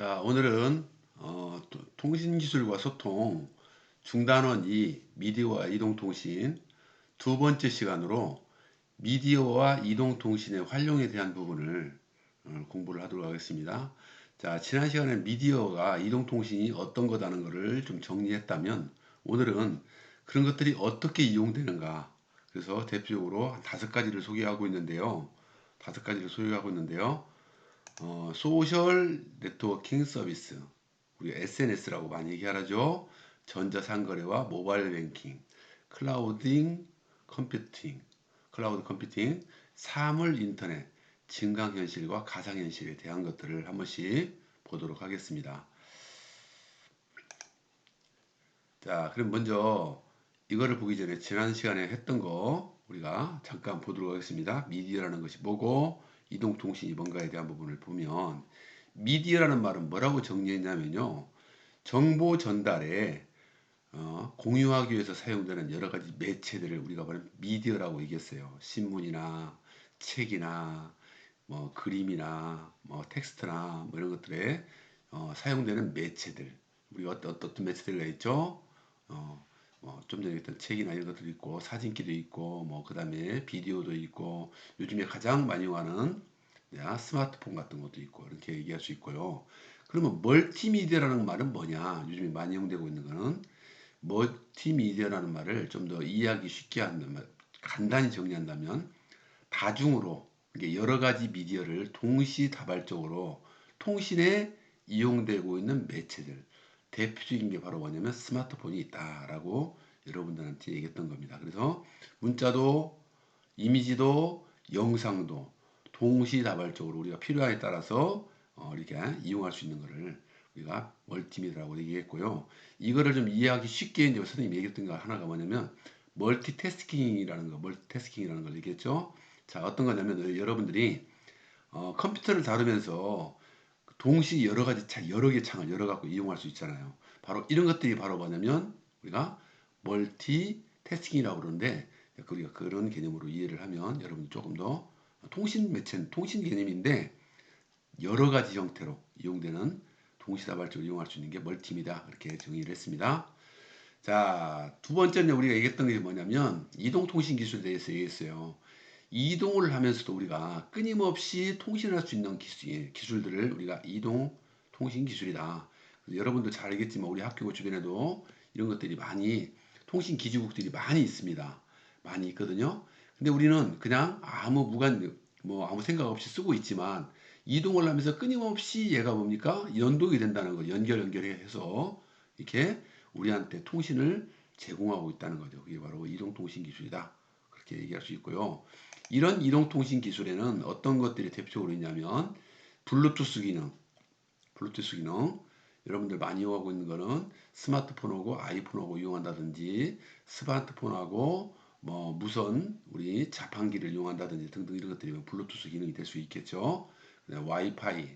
자, 오늘은 어, 또- 통신기술과 소통 중단원 2 미디어와 이동통신 두 번째 시간으로 미디어와 이동통신의 활용에 대한 부분을 어, 공부를 하도록 하겠습니다. 자, 지난 시간에 미디어가 이동통신이 어떤 거다는 것을 좀 정리했다면 오늘은 그런 것들이 어떻게 이용되는가 그래서 대표적으로 한 다섯 가지를 소개하고 있는데요. 다섯 가지를 소개하고 있는데요. 어, 소셜 네트워킹 서비스 우리 SNS라고 많이 얘기하죠. 전자상거래와 모바일 뱅킹, 클라우딩 컴퓨팅, 클라우드 컴퓨팅, 사물 인터넷, 증강현실과 가상현실에 대한 것들을 한 번씩 보도록 하겠습니다. 자, 그럼 먼저 이거를 보기 전에 지난 시간에 했던 거 우리가 잠깐 보도록 하겠습니다. 미디어라는 것이 뭐고 이동통신이 뭔가에 대한 부분을 보면 미디어라는 말은 뭐라고 정리했냐면요. 정보 전달에 어, 공유하기 위해서 사용되는 여러 가지 매체들을 우리가 말하는 미디어라고 얘기했어요. 신문이나 책이나 뭐 그림이나 뭐 텍스트나 뭐 이런 것들에 어, 사용되는 매체들 우리가 어떤 어떤 매체들가 있죠? 어, 뭐좀 전에 했던 책이나 이런 것들도 있고 사진기도 있고 뭐 그 다음에 비디오도 있고 요즘에 가장 많이 이용하는 야, 스마트폰 같은 것도 있고 이렇게 얘기할 수 있고요. 그러면 멀티미디어라는 말은 뭐냐? 요즘에 많이 이용되고 있는 거는 멀티미디어라는 말을 좀 더 이해하기 쉽게 한다면 간단히 정리한다면 다중으로 여러 가지 미디어를 동시다발적으로 통신에 이용되고 있는 매체들 대표적인 게 바로 뭐냐면 스마트폰이 있다라고 여러분들한테 얘기했던 겁니다. 그래서 문자도 이미지도 영상도 동시다발적으로 우리가 필요에 따라서 어, 이렇게 이용할 수 있는 것을 우리가 멀티미디어라고 얘기했고요. 이거를 좀 이해하기 쉽게 이제 선생님이 얘기했던 거 하나가 뭐냐면 멀티태스킹이라는 거, 멀티태스킹이라는 걸 얘기했죠. 자, 어떤 거냐면 여러분들이 어, 컴퓨터를 다루면서 동시 여러 가지 창, 여러 개 창을 열어 갖고 이용할 수 있잖아요. 바로 이런 것들이 바로 뭐냐면 우리가 멀티 태스킹이라고 그러는데 우리가 그런 개념으로 이해를 하면 여러분 조금 더 통신 매체, 통신 개념인데 여러 가지 형태로 이용되는 동시다발적으로 이용할 수 있는 게 멀티미다 이렇게 정의를 했습니다. 자, 두 번째는 우리가 얘기했던 게 뭐냐면 이동통신 기술에 대해서 얘기했어요. 이동을 하면서도 우리가 끊임없이 통신할 수 있는 기술, 기술들을 우리가 이동 통신 기술이다. 여러분도 잘 알겠지만 우리 학교 주변에도 이런 것들이 많이 통신 기지국들이 많이 있습니다. 많이 있거든요. 근데 우리는 그냥 아무 무관 뭐 아무 생각 없이 쓰고 있지만 이동을 하면서 끊임없이 얘가 뭡니까 연동이 된다는 거 연결 연결해서 이렇게 우리한테 통신을 제공하고 있다는 거죠. 그게 바로 이동통신 기술이다. 그렇게 얘기할 수 있고요. 이런 이동통신 기술에는 어떤 것들이 대표적으로 있냐면 블루투스 기능, 블루투스 기능 여러분들 많이 이용하고 있는 거는 스마트폰하고 아이폰하고 이용한다든지 스마트폰하고 뭐 무선 우리 자판기를 이용한다든지 등등 이런 것들이 블루투스 기능이 될 수 있겠죠. 와이파이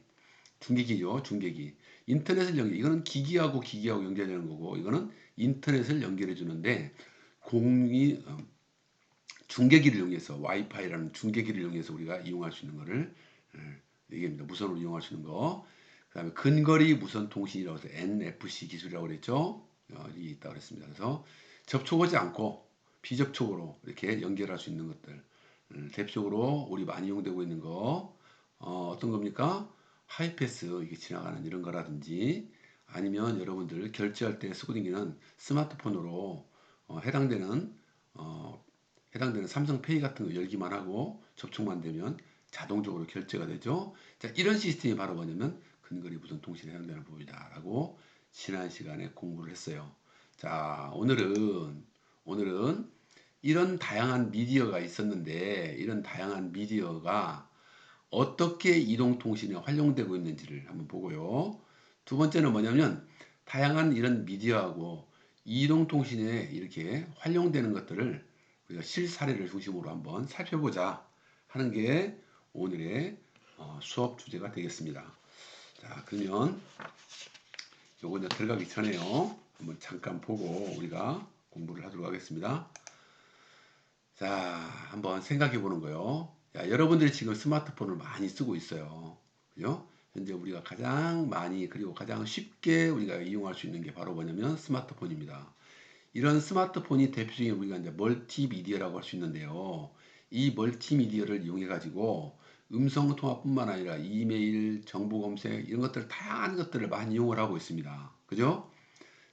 중계기죠. 중계기. 인터넷을 연결. 이거는 기기하고 기기하고 연결되는 거고 이거는 인터넷을 연결해 주는데 공이 어, 중계기를 이용해서 와이파이라는 중계기를 이용해서 우리가 이용할 수 있는 거를 예, 얘기합니다. 무선으로 이용할 수 있는 거. 그 다음에 근거리 무선 통신이라고 해서 NFC 기술이라고 그랬죠. 어, 이 있다 그랬습니다. 그래서 접촉하지 않고 비접촉으로 이렇게 연결할 수 있는 것들. 음, 대표적으로 우리 많이 이용되고 있는 거 어, 떤 겁니까? 하이패스 이게 지나가는 이런 거라든지 아니면 여러분들 결제할 때 쓰고 다니는 스마트폰으로 어, 해당되는 어, 해당되는 삼성페이 같은 거 열기만 하고 접촉만 되면 자동적으로 결제가 되죠. 자, 이런 시스템이 바로 뭐냐면 근거리 무선 통신에 해당되는 부분이다라고 지난 시간에 공부를 했어요. 자, 오늘은 오늘은 이런 다양한 미디어가 있었는데 이런 다양한 미디어가 어떻게 이동통신에 활용되고 있는지를 한번 보고요. 두 번째는 뭐냐면 다양한 이런 미디어하고 이동통신에 이렇게 활용되는 것들을 우리가 실사례를 중심으로 한번 살펴보자 하는 게 오늘의 어, 수업 주제가 되겠습니다. 자, 그러면 요거 이제 들어가기 전에요. 한번 잠깐 보고 우리가 공부를 하도록 하겠습니다. 자, 한번 생각해 보는 거요. 야, 여러분들이 지금 스마트폰을 많이 쓰고 있어요. 그죠? 현재 우리가 가장 많이 그리고 가장 쉽게 우리가 이용할 수 있는 게 바로 뭐냐면 스마트폰입니다. 이런 스마트폰이 대표적인 우리가 이제 멀티미디어라고 할 수 있는데요. 이 멀티미디어를 이용해 가지고 음성 통화뿐만 아니라 이메일, 정보 검색 이런 것들 다양한 것들을 많이 이용을 하고 있습니다. 그죠?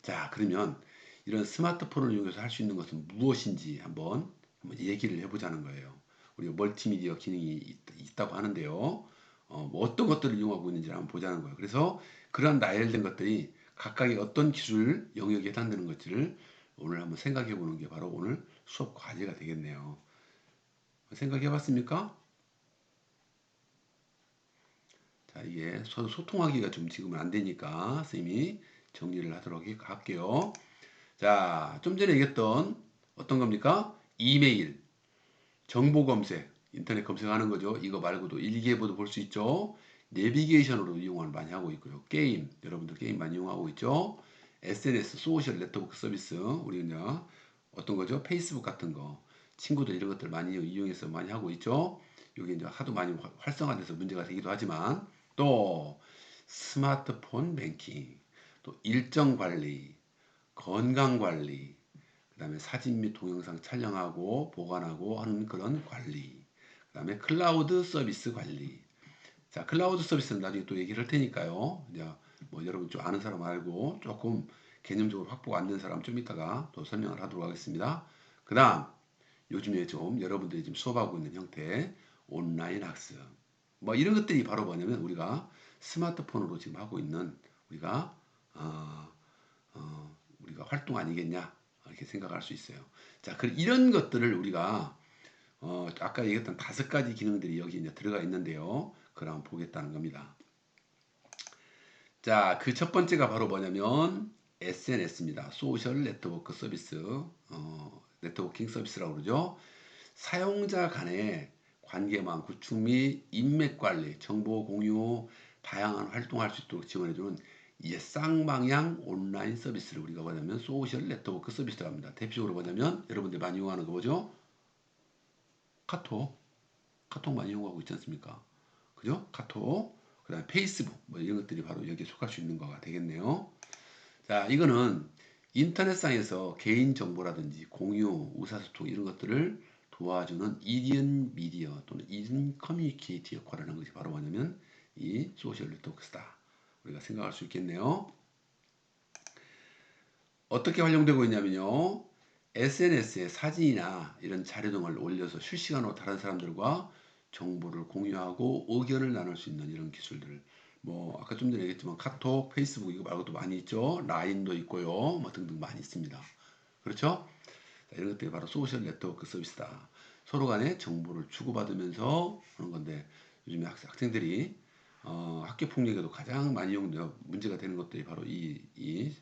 자, 그러면 이런 스마트폰을 이용해서 할 수 있는 것은 무엇인지 한번 한번 얘기를 해보자는 거예요. 우리가 멀티미디어 기능이 있, 다고 하는데요. 어, 뭐 어떤 것들을 이용하고 있는지 한번 보자는 거예요. 그래서 그러한 나열된 것들이 각각의 어떤 기술 영역에 해당되는 것들을 오늘 한번 생각해 보는 게 바로 오늘 수업 과제가 되겠네요. 생각해 봤습니까? 자, 이게 소통하기가 좀 지금은 안 되니까 선생님이 정리를 하도록 할게요. 자, 좀 전에 얘기했던 어떤 겁니까? 이메일, 정보 검색, 인터넷 검색하는 거죠. 이거 말고도 일기예보도 볼 수 있죠. 내비게이션으로 이용을 많이 하고 있고요. 게임, 여러분들 게임 많이 이용하고 있죠. SNS, 소셜 네트워크 서비스, 우리 그냥 어떤 거죠? 페이스북 같은 거, 친구들 이런 것들 많이 이용해서 많이 하고 있죠. 여기 이제 하도 많이 활성화돼서 문제가 되기도 하지만 또 스마트폰 뱅킹, 또 일정 관리, 건강 관리, 그다음에 사진 및 동영상 촬영하고 보관하고 하는 그런 관리, 그다음에 클라우드 서비스 관리. 자, 클라우드 서비스는 나중에 또 얘기를 할 테니까요. 이제 뭐 여러분 좀 아는 사람 알고 조금 개념적으로 확보가 안 된 사람 좀 이따가 또 설명을 하도록 하겠습니다. 그 다음 요즘에 좀 여러분들이 지금 수업하고 있는 형태 온라인 학습 뭐 이런 것들이 바로 뭐냐면 우리가 스마트폰으로 지금 하고 있는 우리가 어, 어, 우리가 활동 아니겠냐 이렇게 생각할 수 있어요. 자, 그 이런 것들을 우리가 어, 아까 얘기했던 다섯 가지 기능들이 여기 이제 들어가 있는데요. 한번 보겠다는 겁니다. 자, 그 첫 번째가 바로 뭐냐면 SNS입니다. 소셜 네트워크 서비스, 어, 네트워킹 서비스라고 그러죠. 사용자 간의 관계망 구축 및 인맥 관리, 정보 공유, 다양한 활동할 수 있도록 지원해주는 이제 쌍방향 온라인 서비스를 우리가 뭐냐면 소셜 네트워크 서비스라고 합니다. 대표적으로 뭐냐면 여러분들 많이 이용하는 거 뭐죠? 카톡. 카톡 많이 이용하고 있지 않습니까? 그죠? 카톡. 그 다음에 페이스북. 뭐 이런 것들이 바로 여기에 속할 수 있는 거가 되겠네요. 자, 이거는 인터넷상에서 개인 정보라든지 공유, 의사소통 이런 것들을 도와주는 이디언 미디어 또는 이디언 커뮤니케이티 역할을 하는 것이 바로 뭐냐면 이 소셜 네트워크스다. 우리가 생각할 수 있겠네요. 어떻게 활용되고 있냐면요. SNS에 사진이나 이런 자료 등을 올려서 실시간으로 다른 사람들과 정보를 공유하고 의견을 나눌 수 있는 이런 기술들. 뭐 아까 좀 전에 얘기했지만 카톡, 페이스북 이거 말고도 많이 있죠. 라인도 있고요. 뭐 등등 많이 있습니다. 그렇죠? 자, 이런 것들이 바로 소셜 네트워크 서비스다. 서로 간에 정보를 주고받으면서 하는 건데 요즘에 학생 들이 어, 학교 폭력에도 가장 많이 이용되어 문제가 되는 것들이 바로 이, 이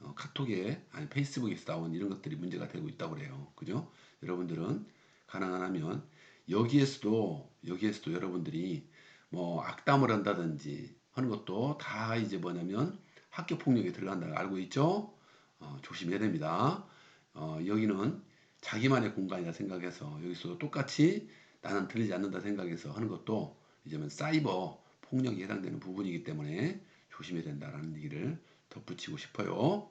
어, 카톡에 아니 페이스북에서 나온 이런 것들이 문제가 되고 있다고 그래요. 그죠? 여러분들은 가능하면 여기에서도 여기에서도 여러분들이 뭐 악담을 한다든지 하는 것도 다 이제 뭐냐면 학교 폭력에 들어간다는 걸 알고 있죠? 어, 조심해야 됩니다. 어, 여기는 자기만의 공간이라 생각해서 여기서 똑같이 나는 들리지 않는다 생각해서 하는 것도 이제는 사이버 폭력이 해당되는 부분이기 때문에 조심해야 된다라는 얘기를 덧붙이고 싶어요.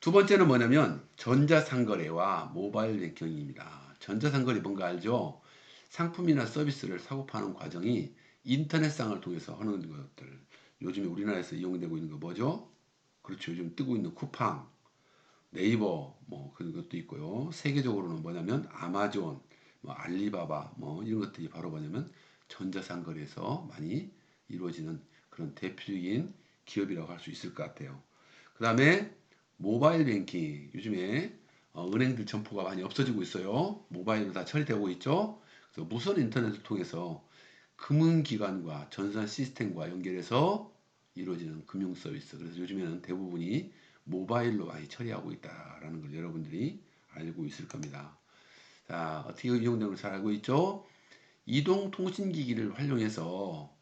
두 번째는 뭐냐면 전자상거래와 모바일 뱅킹입니다. 전자상거래 뭔가 알죠? 상품이나 서비스를 사고 파는 과정이 인터넷상을 통해서 하는 것들. 요즘에 우리나라에서 이용되고 있는 거 뭐죠? 그렇죠. 요즘 뜨고 있는 쿠팡, 네이버 뭐 그런 것도 있고요. 세계적으로는 뭐냐면 아마존, 뭐 알리바바 뭐 이런 것들이 바로 뭐냐면 전자상거래에서 많이 이루어지는 그런 대표적인 기업이라고 할 수 있을 것 같아요. 그 다음에 모바일 뱅킹 요즘에 어, 은행들 점포가 많이 없어지고 있어요. 모바일로 다 처리되고 있죠. 그래서 무선 인터넷을 통해서 금융기관과 전산 시스템과 연결해서 이루어지는 금융 서비스. 그래서 요즘에는 대부분이 모바일로 많이 처리하고 있다라는 걸 여러분들이 알고 있을 겁니다. 자, 어떻게 이용되는 걸잘 알고 있죠? 이동 통신 기기를 활용해서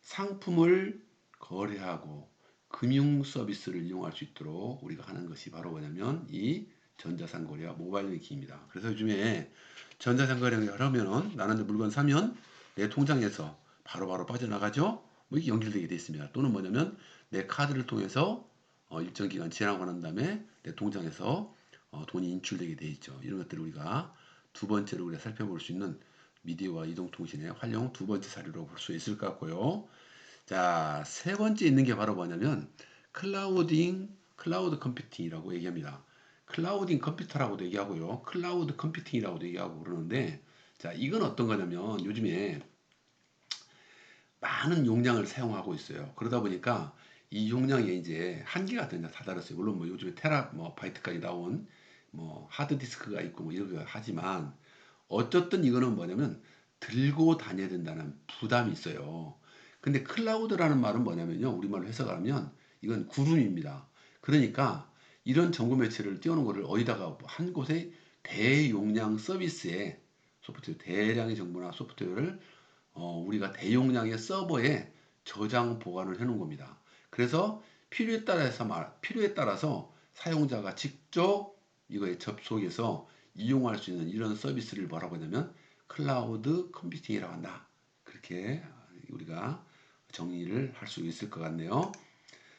상품을 거래하고 금융 서비스를 이용할 수 있도록 우리가 하는 것이 바로 뭐냐면 이 전자상거래와 모바일 뱅킹입니다. 그래서 요즘에 전자상거래를 하면은 나는 물건 사면 내 통장에서 바로바로 바로 빠져나가죠. 뭐 이게 연결되게 돼 있습니다. 또는 뭐냐면 내 카드를 통해서 어, 일정 기간 지나고 난 다음에 내 통장에서 어, 돈이 인출되게 돼 있죠. 이런 것들을 우리가 두 번째로 우리가 살펴볼 수 있는 미디어와 이동통신의 활용 두 번째 사례로 볼 수 있을 것 같고요. 자, 세 번째 있는 게 바로 뭐냐면 클라우딩, 클라우드 컴퓨팅이라고 얘기합니다. 클라우딩 컴퓨터라고도 얘기하고요. 클라우드 컴퓨팅이라고도 얘기하고 그러는데 자, 이건 어떤 거냐면 요즘에 많은 용량을 사용하고 있어요. 그러다 보니까 이 용량이 이제 한계가 된다 다다랐어요. 물론 뭐 요즘에 테라 뭐 바이트까지 나온 뭐 하드 디스크가 있고 뭐 이런 거 하지만 어쨌든 이거는 뭐냐면 들고 다녀야 된다는 부담이 있어요. 근데 클라우드라는 말은 뭐냐면요. 우리말로 해석하면 이건 구름입니다. 그러니까 이런 정보 매체를 띄우는 거를 어디다가 한 곳에 대용량 서비스에 소프트웨어 대량의 정보나 소프트웨어를 어, 우리가 대용량의 서버에 저장 보관을 해놓은 겁니다. 그래서 필요에 따라서 말, 필요에 따라서 사용자가 직접 이거에 접속해서 이용할 수 있는 이런 서비스를 뭐라고 하냐면 클라우드 컴퓨팅이라고 한다. 그렇게 우리가 정의를 할 수 있을 것 같네요.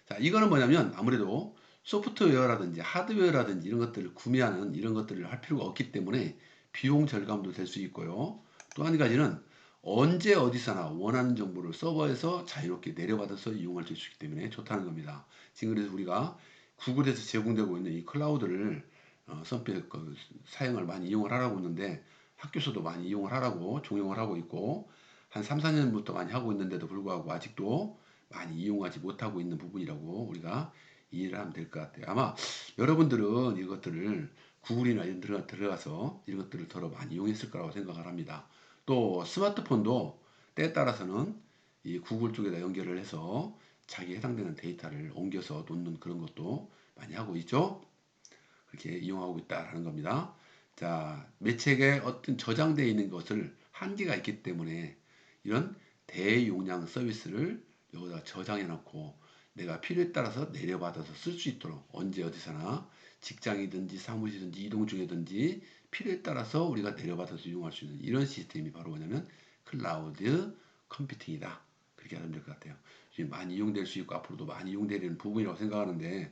자, 이거는 뭐냐면 아무래도 소프트웨어라든지 하드웨어라든지 이런 것들을 구매하는 이런 것들을 할 필요가 없기 때문에 비용 절감도 될 수 있고요. 또 한 가지는 언제 어디서나 원하는 정보를 서버에서 자유롭게 내려받아서 이용할 수 있기 때문에 좋다는 겁니다. 지금 그래서 우리가 구글에서 제공되고 있는 이 클라우드를 어, 선필 그, 사용을 많이 이용을 하라고 있는데 학교에서도 많이 이용을 하라고 종용을 하고 있고 한 3, 4년부터 많이 하고 있는데도 불구하고 아직도 많이 이용하지 못하고 있는 부분이라고 우리가 이해를 하면 될 것 같아요. 아마 여러분들은 이것들을 구글이나 이런 들어가, 들어가서 이런 것들을 더러 많이 이용했을 거라고 생각을 합니다. 또 스마트폰도 때에 따라서는 이 구글 쪽에다 연결을 해서 자기에 해당되는 데이터를 옮겨서 놓는 그런 것도 많이 하고 있죠. 그렇게 이용하고 있다라는 겁니다. 자, 매체에 어떤 저장되어 있는 것을 한계가 있기 때문에 이런 대용량 서비스를 여기다 저장해 놓고 내가 필요에 따라서 내려받아서 쓸 수 있도록 언제 어디서나 직장이든지 사무실이든지 이동 중이든지 필요에 따라서 우리가 내려받아서 이용할 수 있는 이런 시스템이 바로 뭐냐면 클라우드 컴퓨팅이다. 그렇게 하면 될 것 같아요. 지금 많이 이용될 수 있고 앞으로도 많이 이용되는 부분이라고 생각하는데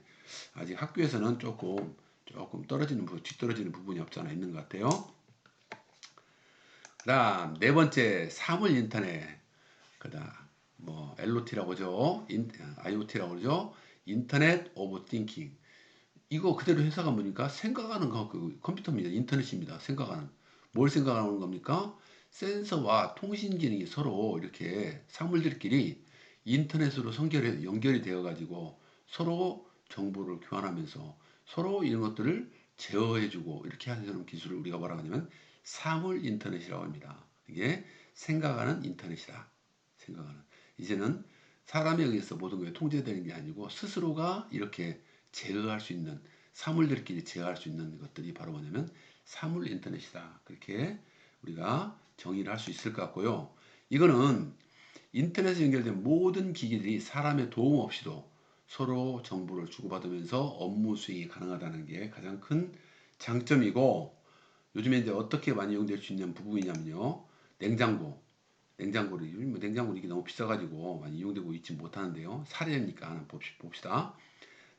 아직 학교에서는 조금 조금 떨어지는 부분, 뒤떨어지는 부분이 없잖아 있는 것 같아요. 그다음 네 번째 사물 인터넷. 그다음 뭐 LOT라고 하죠. 인, IoT라고 그러죠. 인터넷 오브 띵킹. 이거 그대로 해석하 보니까 생각하는 거, 그 컴퓨터입니다. 인터넷입니다. 생각하는. 뭘 생각하는 겁니까? 센서와 통신 기능이 서로 이렇게 사물들끼리 인터넷으로 연결이, 연결이 되어 가지고 서로 정보를 교환하면서 서로 이런 것들을 제어해주고 이렇게 하는 기술을 우리가 뭐라고 하냐면 사물 인터넷이라고 합니다. 이게 생각하는 인터넷이다. 생각하는. 이제는 사람에 의해서 모든 것이 통제되는 게 아니고 스스로가 이렇게 제어할 수 있는 사물들끼리 제어할 수 있는 것들이 바로 뭐냐면 사물 인터넷이다. 그렇게 우리가 정의를 할 수 있을 것 같고요. 이거는 인터넷에 연결된 모든 기기들이 사람의 도움 없이도 서로 정보를 주고받으면서 업무 수행이 가능하다는 게 가장 큰 장점이고 요즘에 이제 어떻게 많이 이용될 수 있는 부분이냐면요. 냉장고. 냉장고를 뭐 냉장고 이게 너무 비싸가지고 많이 이용되고 있지 못하는데요. 사례니까 봅시다.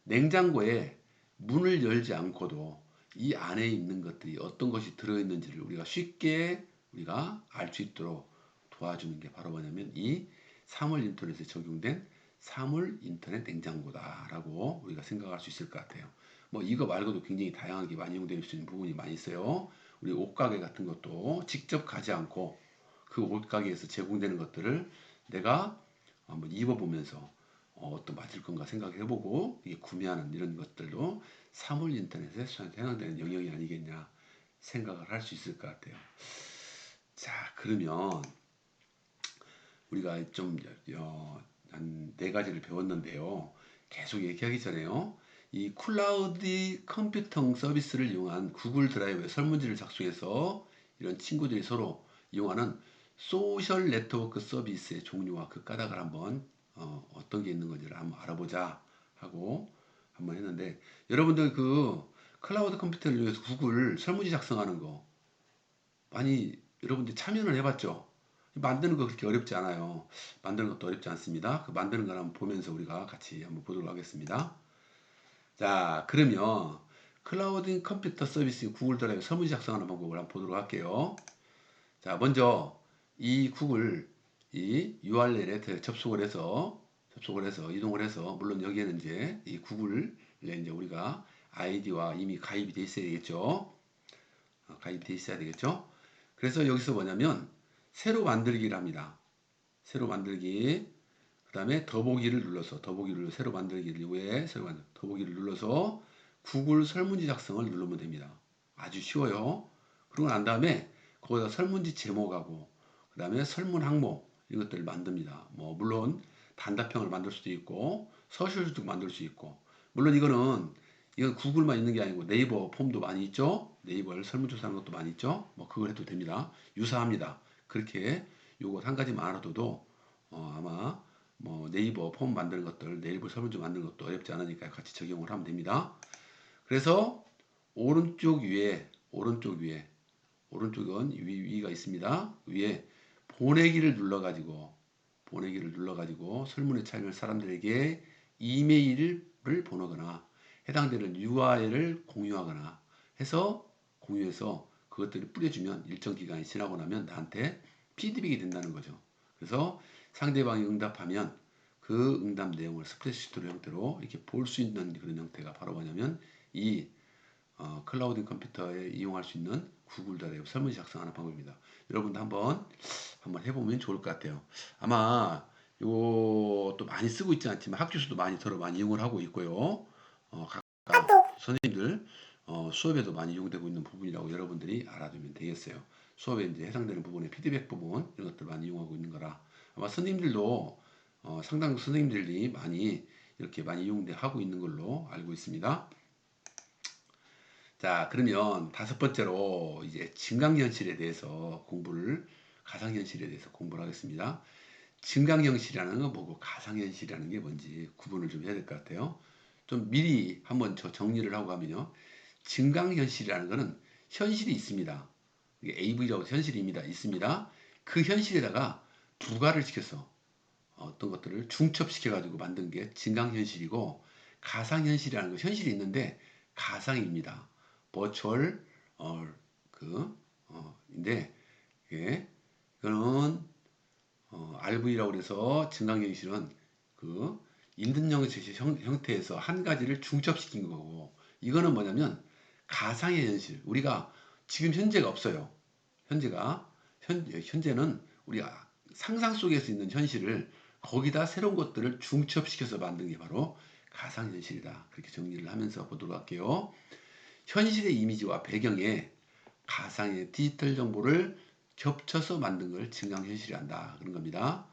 냉장고에 문을 열지 않고도 이 안에 있는 것들이 어떤 것이 들어있는지를 우리가 쉽게 우리가 알 수 있도록 도와주는 게 바로 뭐냐면 이 사물 인터넷에 적용된 사물 인터넷 냉장고다라고 우리가 생각할 수 있을 것 같아요. 뭐 이거 말고도 굉장히 다양하게 많이 이용될 수 있는 부분이 많이 있어요. 우리 옷가게 같은 것도 직접 가지 않고 그 옷가게에서 제공되는 것들을 내가 한번 입어보면서 어, 떤 맞을 건가 생각해보고 이게 구매하는 이런 것들도 사물 인터넷에 해당되는 영역이 아니겠냐 생각을 할 수 있을 것 같아요. 자 그러면 우리가 좀 어, 가지를 배웠는데요. 계속 얘기하기 전에요. 이 클라우드 컴퓨팅 서비스를 이용한 구글 드라이브의 설문지를 작성해서 이런 친구들이 서로 이용하는 소셜 네트워크 서비스의 종류와 그 까닭을 한번 어, 어떤 게 있는 건지를 한번 알아보자 하고 한번 했는데 여러분들 그 클라우드 컴퓨터를 이용해서 구글 설문지 작성하는 거 많이 여러분들 참여를 해봤죠? 만드는 거 그렇게 어렵지 않아요. 만드는 것도 어렵지 않습니다. 그 만드는 걸 한번 보면서 우리가 같이 한번 보도록 하겠습니다. 자, 그러면 클라우드 컴퓨터 서비스 구글 드라이브 설문지 작성하는 방법을 한번 보도록 할게요. 자, 먼저 이 구글 이 URL에 접속을 해서 접속을 해서 이동을 해서 물론 여기에는 이제 이 구글에 이제 우리가 아이디와 이미 가입이 돼 있어야 되겠죠. 어, 가입이 돼 있어야 되겠죠. 그래서 여기서 뭐냐면 새로 만들기를 합니다. 새로 만들기. 그 다음에 더보기를 눌러서 더보기를 새로 만들기를 왜 새로 만들 더보기를 눌러서 구글 설문지 작성을 누르면 됩니다. 아주 쉬워요. 그러고 난 다음에 거기다 설문지 제목하고 그 다음에 설문 항목 이런 것들을 만듭니다. 뭐 물론 단답형을 만들 수도 있고 서술도 만들 수 있고 물론 이거는 이건 구글만 있는 게 아니고 네이버 폼도 많이 있죠. 네이버를 설문조사하는 것도 많이 있죠. 뭐 그걸 해도 됩니다. 유사합니다. 그렇게 요거 한 가지만 알아둬도 어, 아마 뭐 네이버 폼 만드는 것들 네이버 설문조 만드는 것도 어렵지 않으니까 같이 적용을 하면 됩니다. 그래서 오른쪽 위에 오른쪽 위에 오른쪽은 위, 위가 있습니다. 위에 보내기를 눌러가지고 보내기를 눌러가지고 설문에 참여할 사람들에게 이메일을 보내거나 해당되는 URL을 공유하거나 해서 공유해서 그것들을 뿌려주면 일정 기간이 지나고 나면 나한테 피드백이 된다는 거죠. 그래서 상대방이 응답하면 그 응답 내용을 스프레드시트 형태로 이렇게 볼 수 있는 그런 형태가 바로 뭐냐면 이 어, 클라우드 컴퓨터에 이용할 수 있는 구글 드라이브 설문지 작성하는 방법입니다. 여러분도 한번 한번 해보면 좋을 것 같아요. 아마 요것도 많이 쓰고 있지 않지만 학교에서도 많이 들어 많이 이용을 하고 있고요. 어, 각각 선생님들 어, 수업에도 많이 이용되고 있는 부분이라고 여러분들이 알아두면 되겠어요. 수업에 이제 해당되는 부분의 피드백 부분 이런 것들 많이 이용하고 있는 거라 아마 선생님들도 어, 상당 선생님들이 많이 이렇게 많이 이용하고 있는 걸로 알고 있습니다. 자, 그러면 다섯 번째로 이제 증강현실에 대해서 공부를 가상현실에 대해서 공부를 하겠습니다. 증강현실이라는 건 뭐고 가상현실이라는 게 뭔지 구분을 좀 해야 될 것 같아요. 좀 미리 한번 저 정리를 하고 가면요. 증강현실이라는 것은 현실이 있습니다. 이게 AV라고 현실입니다. 있습니다. 그 현실에다가 부가를 시켜서 어떤 것들을 중첩시켜 가지고 만든 게 증강현실이고 가상현실이라는 건 현실이 있는데 가상입니다. 버추얼 어, 그 어, 인데 예, 이거는 어, RV라고 그래서 증강현실은 그 형, 형태에서 한 가지를 중첩시킨 거고 이거는 뭐냐면 가상의 현실. 우리가 지금 현재가 없어요. 현재가 현, 현재는 우리가 상상 속에서 있는 현실을 거기다 새로운 것들을 중첩시켜서 만든 게 바로 가상현실이다. 그렇게 정리를 하면서 보도록 할게요. 현실의 이미지와 배경에 가상의 디지털 정보를 겹쳐서 만든 걸 증강현실이란다 그런 겁니다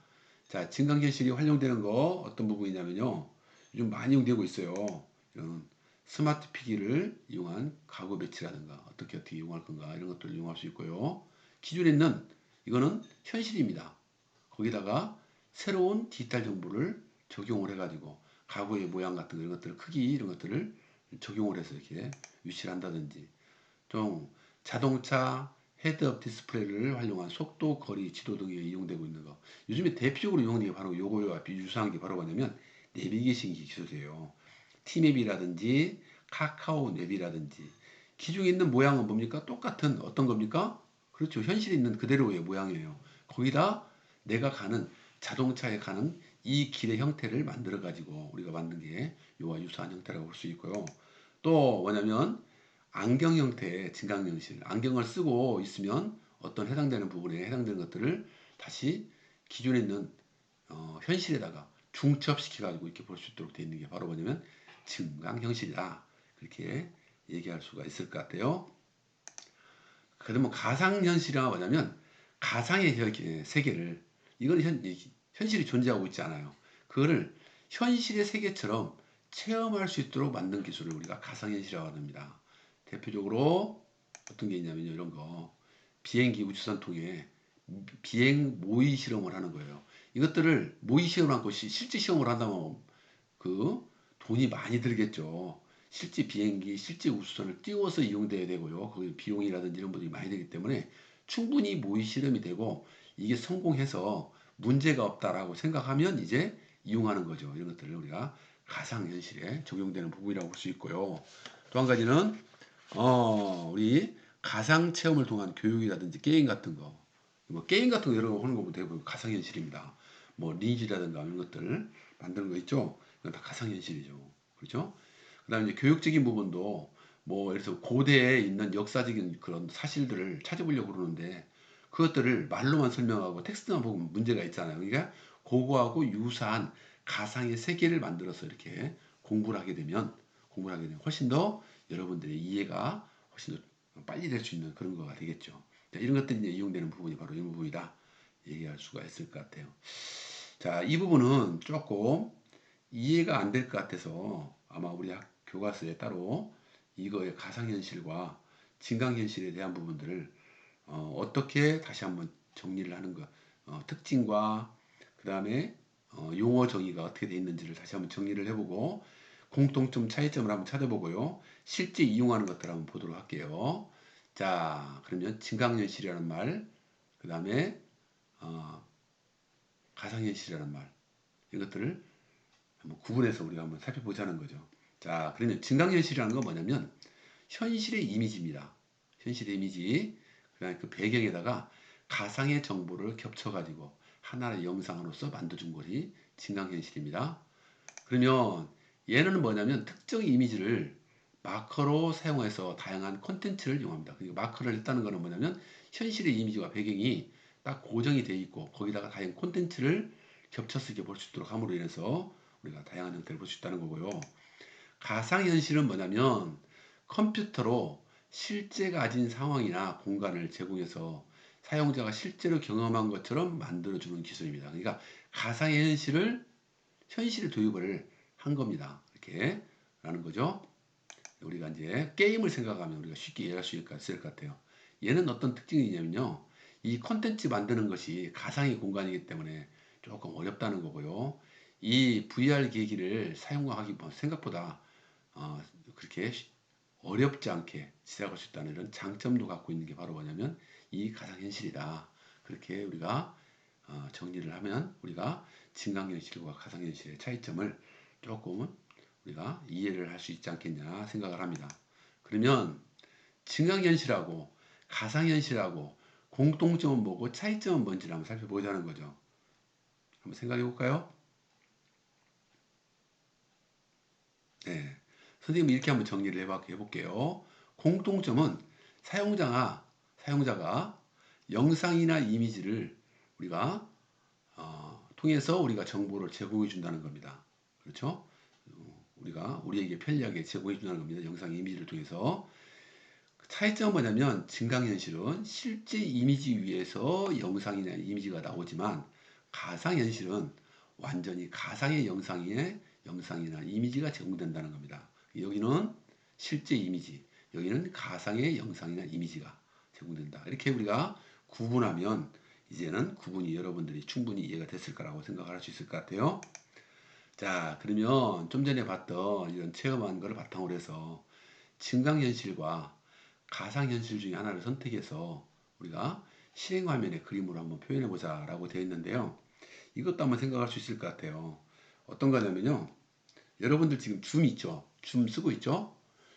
자, 증강현실이 활용되는 거 어떤 부분이냐면요. 요즘 많이 이용되고 있어요. 이런 스마트 피기를 이용한 가구 배치라든가 어떻게 어떻게 이용할 건가 이런 것들을 이용할 수 있고요. 기존에 있는 이거는 현실입니다. 거기다가 새로운 디지털 정보를 적용을 해가지고 가구의 모양 같은 이런 것들을 크기 이런 것들을 적용을 해서 이렇게 위치를 한다든지 좀 자동차 헤드업 디스플레이를 활용한 속도, 거리, 지도 등에 이용되고 있는 거. 요즘에 대표적으로 이용되는 게 바로 요거와 비유사한 게 바로 뭐냐면 내비게이션 기술이에요. 티맵이라든지 카카오 맵이라든지 기존에 있는 모양은 뭡니까? 똑같은 어떤 겁니까? 그렇죠. 현실에 있는 그대로의 모양이에요. 거기다 내가 가는 자동차에 가는 이 길의 형태를 만들어 가지고 우리가 만든 게 요와 유사한 형태라고 볼 수 있고요. 또 뭐냐면 안경 형태의 증강현실, 안경을 쓰고 있으면 어떤 해당되는 부분에 해당되는 것들을 다시 기존에 있는 어, 현실에다가 중첩시켜 가지고 이렇게 볼 수 있도록 되어 있는 게 바로 뭐냐면 증강현실이다. 그렇게 얘기할 수가 있을 것 같아요. 그러면 가상현실이란 뭐냐면 가상의 세계를 이거는 현, 현실이 존재하고 있지 않아요. 그거를 현실의 세계처럼 체험할 수 있도록 만든 기술을 우리가 가상현실이라고 합니다. 대표적으로 어떤 게 있냐면 이런 거 비행기 우주선 통해 비행 모의 실험을 하는 거예요. 이것들을 모의 시험을 하고 실제 시험을 한다면 그 돈이 많이 들겠죠. 실제 비행기, 실제 우주선을 띄워서 이용돼야 되고요. 거기 비용이라든지 이런 것들이 많이 되기 때문에 충분히 모의 실험이 되고 이게 성공해서 문제가 없다라고 생각하면 이제 이용하는 거죠. 이런 것들을 우리가 가상현실에 적용되는 부분이라고 볼 수 있고요. 또 한 가지는 어, 우리 가상 체험을 통한 교육이라든지 게임 같은 거, 뭐 게임 같은 거 여러 거 하는 거 보면 대부분 가상 현실입니다. 뭐 리니지라든가 이런 것들 만드는 거 있죠. 이건 다 가상 현실이죠. 그렇죠? 그다음에 이제 교육적인 부분도 뭐 예를 들어서 고대에 있는 역사적인 그런 사실들을 찾아보려고 그러는데 그것들을 말로만 설명하고 텍스트만 보면 문제가 있잖아요. 그러니까 그거하고 유사한 가상의 세계를 만들어서 이렇게 공부를 하게 되면 공부를 하게 되면 훨씬 더 여러분들의 이해가 훨씬 더 빨리 될 수 있는 그런 거가 되겠죠. 자, 이런 것들이 이제 이용되는 부분이 바로 이 부분이다. 얘기할 수가 있을 것 같아요. 자, 이 부분은 조금 이해가 안 될 것 같아서 아마 우리 학 교과서에 따로 이거의 가상현실과 진강현실에 대한 부분들을 어, 떻게 다시 한번 정리를 하는 것, 어, 특징과 그 다음에 어, 용어 정의가 어떻게 되어 있는지를 다시 한번 정리를 해보고 공통점 차이점을 한번 찾아보고요. 실제 이용하는 것들 한번 보도록 할게요. 자, 그러면 진강현실이라는 말, 그 다음에 어, 가상현실이라는 말, 이것들을 한번 구분해서 우리가 한번 살펴보자는 거죠. 자, 그러면 증강현실이라는 건 뭐냐면 현실의 이미지입니다. 현실의 이미지. 그다음에 그 배경에다가 가상의 정보를 겹쳐가지고 하나의 영상으로서 만들어준 것이 증강현실입니다. 그러면 얘는 뭐냐면 특정 이미지를 마커로 사용해서 다양한 콘텐츠를 이용합니다. 그러니까 마커를 했다는 것은 뭐냐면 현실의 이미지와 배경이 딱 고정이 되어 있고 거기다가 다양한 콘텐츠를 겹쳐서 볼수 있도록 함으로 인해서 우리가 다양한 형태를 볼 수 있다는 거고요. 가상현실은 뭐냐면 컴퓨터로 실제 가진 상황이나 공간을 제공해서 사용자가 실제로 경험한 것처럼 만들어주는 기술입니다. 그러니까 가상의 현실을 현실에 도입을 한 겁니다. 이렇게 라는 거죠. 우리가 이제 게임을 생각하면 우리가 쉽게 이해할 수 있을 것 같아요. 얘는 어떤 특징이 있냐면요. 이 컨텐츠 만드는 것이 가상의 공간이기 때문에 조금 어렵다는 거고요. 이 VR 기기를 사용하기 생각보다 어, 그렇게 어렵지 않게 시작할 수 있다는 이런 장점도 갖고 있는 게 바로 뭐냐면 이 가상현실이다. 그렇게 우리가 어, 정리를 하면 우리가 진강현실과 가상현실의 차이점을 조금은 우리가 이해를 할 수 있지 않겠냐 생각을 합니다. 그러면 증강현실하고 가상현실하고 공통점은 뭐고 차이점은 뭔지를 한번 살펴보자는 거죠. 한번 생각해 볼까요? 네. 선생님 이렇게 한번 정리를 해볼게요. 공통점은 사용자가 사용자가 영상이나 이미지를 우리가 어, 통해서 우리가 정보를 제공해 준다는 겁니다. 그렇죠? 어, 우리가 우리에게 편리하게 제공해 준다는 겁니다. 영상 이미지를 통해서 차이점은 뭐냐면 증강현실은 실제 이미지 위에서 영상이나 이미지가 나오지만 가상현실은 완전히 가상의 영상에 영상이나 이미지가 제공된다는 겁니다. 여기는 실제 이미지, 여기는 가상의 영상이나 이미지가 제공된다. 이렇게 우리가 구분하면 이제는 구분이 여러분들이 충분히 이해가 됐을 거라고 생각할 수 있을 것 같아요. 자, 그러면 좀 전에 봤던 이런 체험한 것을 바탕으로 해서 증강현실과 가상현실 중에 하나를 선택해서 우리가 실행화면의 그림으로 한번 표현해 보자 라고 되어 있는데요. 이것도 한번 생각할 수 있을 것 같아요. 어떤 거냐면요. 여러분들 지금 줌 있죠? 줌 쓰고 있죠?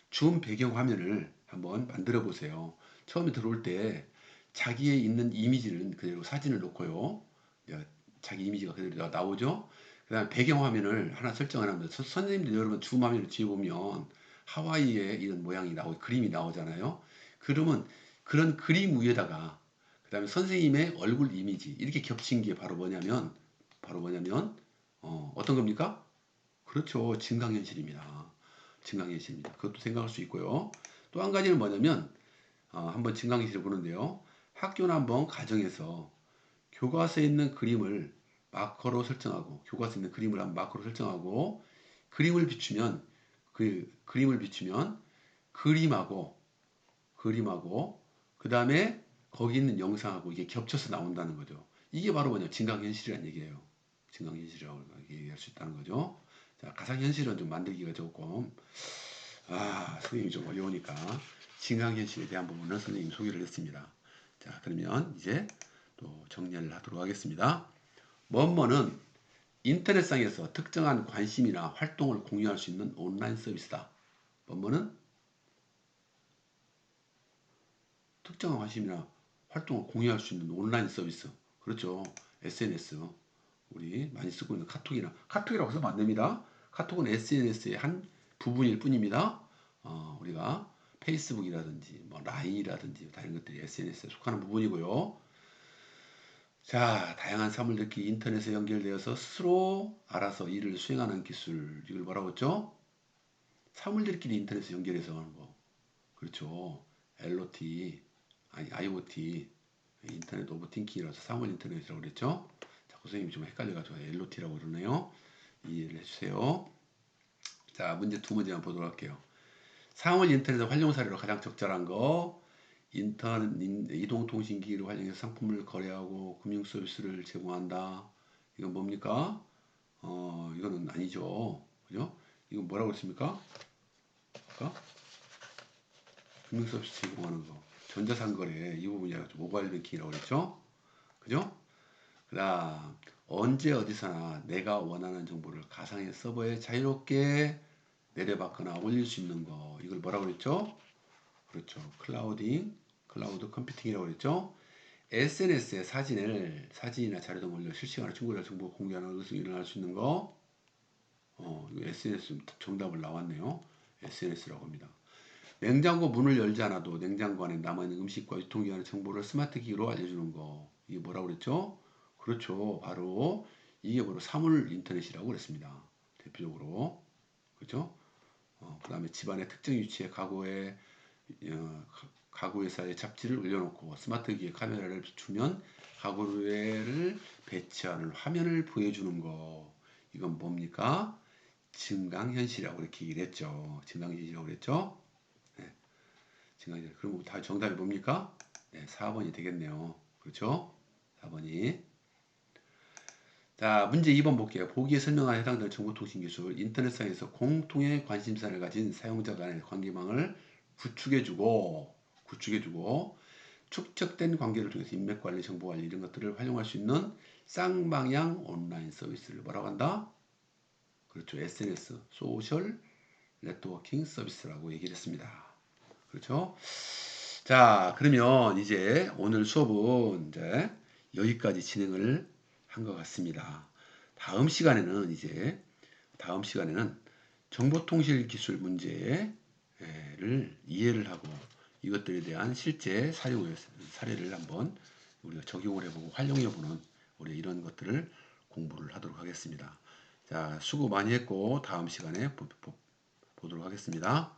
줌 배경 화면을 한번 만들어 보세요. 처음에 들어올 때 자기의 있는 이미지는 그대로 사진을 놓고요. 자기 이미지가 그대로 나오죠? 그 다음에 배경 화면을 하나 설정을 합니다. 선생님들 여러분 줌 화면을 뒤에 보면 하와이의 이런 모양이 나오, 그림이 나오잖아요. 그러면 그런 그림 위에다가 그 다음에 선생님의 얼굴 이미지 이렇게 겹친 게 바로 뭐냐면 바로 뭐냐면 어, 어떤 겁니까? 그렇죠. 증강현실입니다. 증강현실입니다. 그것도 생각할 수 있고요. 또 한 가지는 뭐냐면 어, 한번 증강현실을 보는데요. 학교나 한번 가정에서 교과서에 있는 그림을 마커로 설정하고 교과서에 있는 그림을 한번 마커로 설정하고 그림을 비추면 그 그림을 비추면 그림하고 그림하고 그 다음에 거기 있는 영상하고 이게 겹쳐서 나온다는 거죠. 이게 바로 뭐냐 증강현실이라는 얘기예요. 증강현실이라고 얘기할 수 있다는 거죠. 자, 가상현실은 좀 만들기가 조금 아 선생님이 좀 어려우니까 증강현실에 대한 부분은 선생님 소개를 했습니다. 자 그러면 이제 또 정리를 하도록 하겠습니다. 뭐뭐는 인터넷상에서 특정한 관심이나 활동을 공유할 수 있는 온라인 서비스다. 뭐뭐는 특정한 관심이나 활동을 공유할 수 있는 온라인 서비스. 그렇죠. SNS. 우리 많이 쓰고 있는 카톡이나 카톡이라고 쓰면 안 됩니다. 카톡은 SNS의 한 부분일 뿐입니다. 어, 우리가 페이스북이라든지 뭐 라인이라든지 다른 것들이 SNS에 속하는 부분이고요. 자, 다양한 사물들끼리 인터넷에 연결되어서 스스로 알아서 일을 수행하는 기술. 이걸 뭐라고 했죠? 사물들끼리 인터넷에 연결해서 하는 거. 그렇죠. LOT, 아니 IoT, 인터넷 오브 팅킹이라서 사물 인터넷이라고 그랬죠. 자꾸 선생님이 좀 헷갈려가지고 LOT라고 그러네요. 이해를 해주세요. 자, 문제 두 문제 한번 보도록 할게요. 사물 인터넷 활용 사례로 가장 적절한 거 인터넷 인- 이동통신기기를 활용해서 상품을 거래하고 금융 서비스를 제공한다. 이건 뭡니까? 어, 이거는 아니죠. 그죠? 이건 뭐라고 했습니까? 아까? 금융 서비스 제공하는 거. 전자상거래 이 부분이라고 모바일 뱅킹이라고 그랬죠? 그죠? 그 다음 언제 어디서나 내가 원하는 정보를 가상의 서버에 자유롭게 내려받거나 올릴 수 있는 거. 이걸 뭐라고 그랬죠? 그렇죠. 클라우딩, 클라우드 컴퓨팅이라고 그랬죠. SNS에 사진을 사진이나 자료 등 올려 실시간으로 친구랑 정보 공유하는 것을 일어날 수 있는 거. 어, SNS 정답을 나왔네요. SNS라고 합니다. 냉장고 문을 열지 않아도 냉장고 안에 남아있는 음식과 유통기한의 정보를 스마트 기기로 알려주는 거. 이게 뭐라고 그랬죠? 그렇죠. 바로 이게 바로 사물 인터넷이라고 그랬습니다. 대표적으로. 그렇죠? 어, 그 다음에 집안의 특정 위치에 가구에 어, 가- 가구 회사의 잡지를 올려놓고 스마트 기기에 카메라를 비추면 가구를 배치하는 화면을 보여주는 거. 이건 뭡니까? 증강현실이라고 이렇게 얘기를 했죠. 증강현실이라고 그랬죠. 네. 증강현실. 그럼 다 정답이 뭡니까? 네, 4번이 되겠네요. 그렇죠? 4번이. 자, 문제 2번 볼게요. 보기에 설명한 해당되는 정보통신기술, 인터넷상에서 공통의 관심사를 가진 사용자 간의 관계망을 구축해주고, 구축해주고, 축적된 관계를 통해서 인맥 관리, 정보 관리 이런 것들을 활용할 수 있는 쌍방향 온라인 서비스를 뭐라고 한다? 그렇죠. SNS, 소셜 네트워킹 서비스라고 얘기를 했습니다. 그렇죠? 자, 그러면 이제 오늘 수업은 이제 여기까지 진행을 한 것 같습니다. 다음 시간에는 이제 다음 시간에는 정보통신 기술 문제를 이해를 하고 이것들에 대한 실제 사례 사례를 한번 우리가 적용을 해보고 활용해보는 우리 이런 것들을 공부를 하도록 하겠습니다. 자, 수고 많이 했고 다음 시간에 보, 보, 보도록 하겠습니다.